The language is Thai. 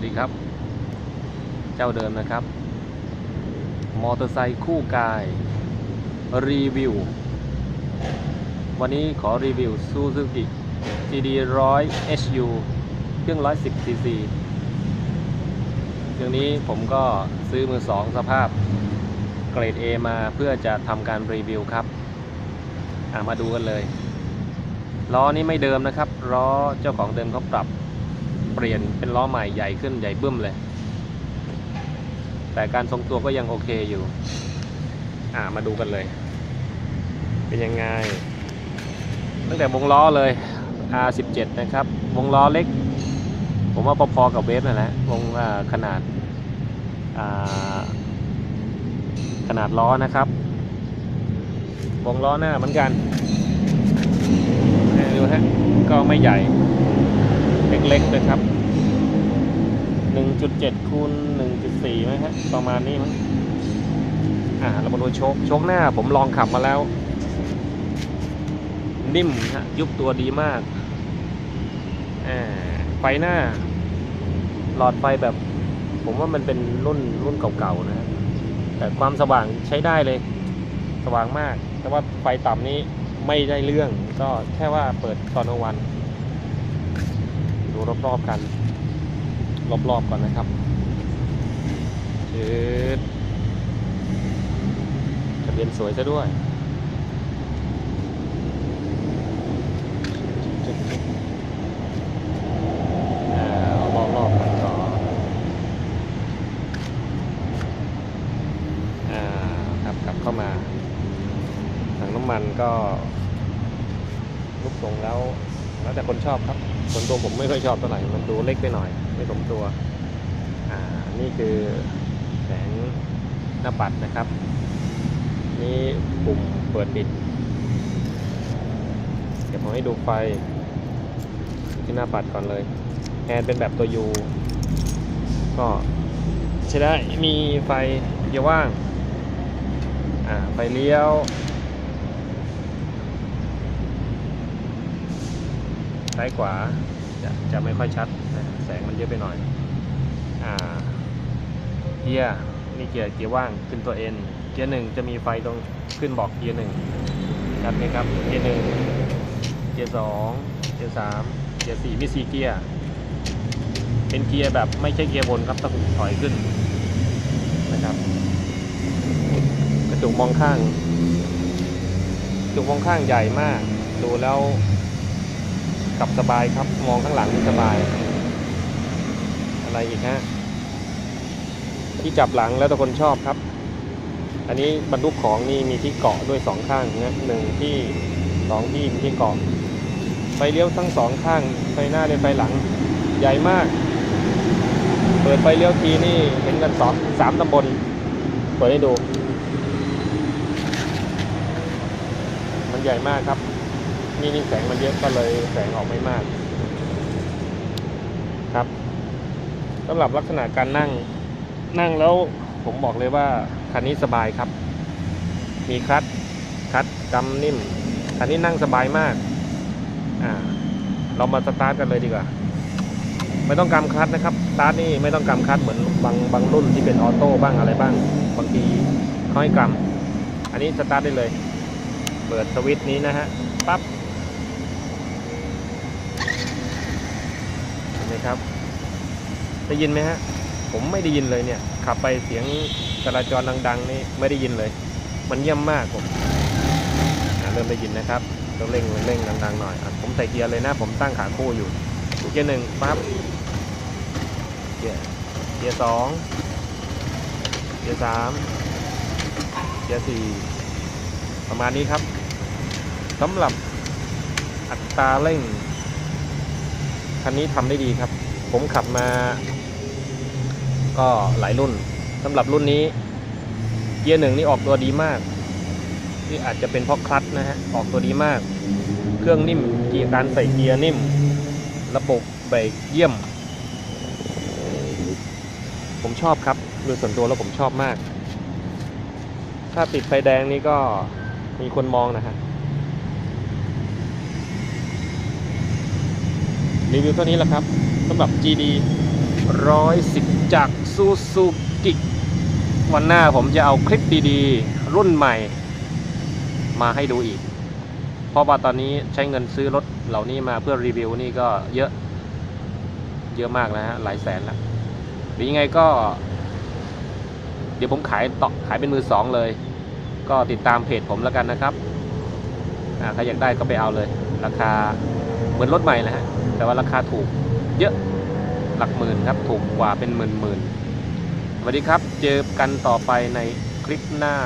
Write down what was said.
วัสดีครับ เจ้าเดิมนะครับ มอเตอร์ไซค์คู่กาย รีวิว วันนี้ขอรีวิว Suzuki GD 100 HU เครื่อง 110 cc เครื่องนี้ผมก็ซื้อมือสองสภาพเกรด A มาเพื่อจะทำการรีวิวครับมาดูกันเลย ล้อนี้ไม่เดิมนะครับล้อเจ้าของเดิมเขาปรับ ปลี่ยนเป็นล้อใหม่ใหญ่ขึ้นใหญ่บึ้มเลย แต่การทรงตัวก็ยังโอเคอยู่ อ่ามาดูกันเลย เป็นยังไง ตั้งแต่วงล้อเลย R17 นะครับ วงล้อเล็ก ผมว่าพอๆกับเวฟนั่นแหละวงขนาดขนาดล้อนะครับ วงล้อหน้าเหมือนกันดูฮะก็ไม่ใหญ่ เล็กๆเลยครับ 1.7คูณ1.4ไหมฮะประมาณนี้มั้งอ่าเรามาดูโชคโชคหน้าผมลองขับมาแล้ว นิ่มฮะยุบตัวดีมากอ่าไฟหน้า หลอดไฟแบบ ผมว่ามันเป็นรุ่นรุ่นเก่าๆนะฮะแต่ความสว่างใช้ได้เลย สว่างมาก แต่ว่าไฟต่ำนี้ไม่ได้เรื่องก็แค่ว่าเปิดตอนกลางวัน ดูรอบๆกัน รอบๆก่อนนะครับชืดทะเบียนสวยซะด้วยเอารอบๆกันก่ออ่าครับกลับเข้ามาถังน้ำมันก็รูปทรงแล้ว แล้วแต่คนชอบครับส่วนตัวผมไม่ค่อยชอบเท่าไหร่ มันดูเล็กไปหน่อย ไม่สมตัว อ่า นี่คือแสงหน้าปัดนะครับ นี่ปุ่มเปิดปิด เดี๋ยวผมให้ดูไฟ ที่หน้าปัดก่อนเลยแอนเป็นแบบตัว U ก็ใช้ได้มีไฟเกียร์ว่าง อ่า ไฟเลี้ยว ซ้ายขวาจะจะไม่ค่อยชัดนะแสงมันเยอะไปหน่อยอ่าเกียร์นี่เกียร์เกียร์ว่างขึ้นตัว N เกียร์หนึ่งจะมีไฟตรงขึ้นบอกเกียร์หนึ่งชัดไหมครับเกียร์หนึ่งเกียร์สองเกียร์สามเกียร์สี่มีสี่เกียร์เป็นเกียร์แบบไม่ใช่เกียร์บนครับต้องถอยขึ้นนะครับกระจกมองข้างกระจกมองข้างใหญ่มาก ดูแล้ว ขับสบายครับ มองข้างหลังสบาย อะไรอีกฮะที่จับหลังแล้วแต่คนชอบครับ อันนี้บรรทุกของนี่มีที่เกาะด้วยสองข้างนะหนึ่งที่สองที่มีที่เกาะไฟเลี้ยวทั้งสองข้างไฟหน้าและไฟหลัง ใหญ่มาก เปิดไฟเลี้ยวทีนี่เห็นกันสองสามตำบลเปิดให้ดู มันใหญ่มากครับ นี่นี่แสงมันเยอะก็เลยแสงออกไม่มาก ครับสำหรับลักษณะการนั่ง นั่งแล้วผมบอกเลยว่าคันนี้สบายครับ มีคลัตคัตกำนิ่ม คันนี้นั่งสบายมาก อ่า เรามาสตาร์ทกันเลยดีกว่า ไม่ต้องกำคลัตนะครับ สตาร์ทนี่ไม่ต้องกำคลัตเหมือนบางบางรุ่นที่เป็นออโต้บ้างอะไรบ้าง บางทีเขาให้กำอันนี้สตาร์ทได้เลย เปิดสวิตช์นี้นะฮะ ปั๊บ เห็นไหม ครับ ได้ยินไหมฮะ ผมไม่ได้ยินเลยเนี่ย ขับไปเสียงจราจรดัง ๆ นี่ไม่ได้ยินเลย มันเยี่ยมมากผมเริ่มได้ยินนะครับต้องเร่งเร่งดังๆหน่อยอผมใส่เกียร์เลยนะ ผมตั้งขาคู่อยู่เกียร์หนึ่งปั๊บเกียร์เกียร์สองเกียร์สามเกียร์สี่ประมาณนี้ครับสำหรับอัตราเร่ง คันนี้ทำได้ดีครับ ผมขับมา ก็หลายรุ่นสำหรับรุ่นนี้ เกียร์หนึ่งนี่ออกตัวดีมาก ที่อาจจะเป็นเพราะคลัตช์นะฮะออกตัวดีมาก เครื่องนิ่มเกียร์การใส่เกียร์นิ่ม ระบบเบรกเยี่ยม ผมชอบครับโดยส่วนตัวแล้วผมชอบมาก ถ้าติดไฟแดงนี่ก็มีคนมองนะฮะ รีวิวเท่านี้แหละครับสำหรับ GD 110 จากซูซูกิวันหน้าผมจะเอาคลิปดีๆ รุ่นใหม่ มาให้ดูอีก เพราะว่าตอนนี้ใช้เงินซื้อรถเหล่านี้มาเพื่อรีวิวนี่ก็เยอะ เยอะมากนะฮะ หลายแสนแล้วหรือยังไงก็ เดี๋ยวผมขายต่อขายเป็นมือสองเลย ก็ติดตามเพจผมแล้วกันนะครับอ่าใครอยากได้ก็ไปเอาเลย ราคา มือนรถใหม่นะฮะแต่ว่าราคาถูกเยอะหลักหมื่นครับ ถูกกว่าเป็นหมื่นหมื่นสวัสดีครับ เจอกันต่อไปในคลิปหน้า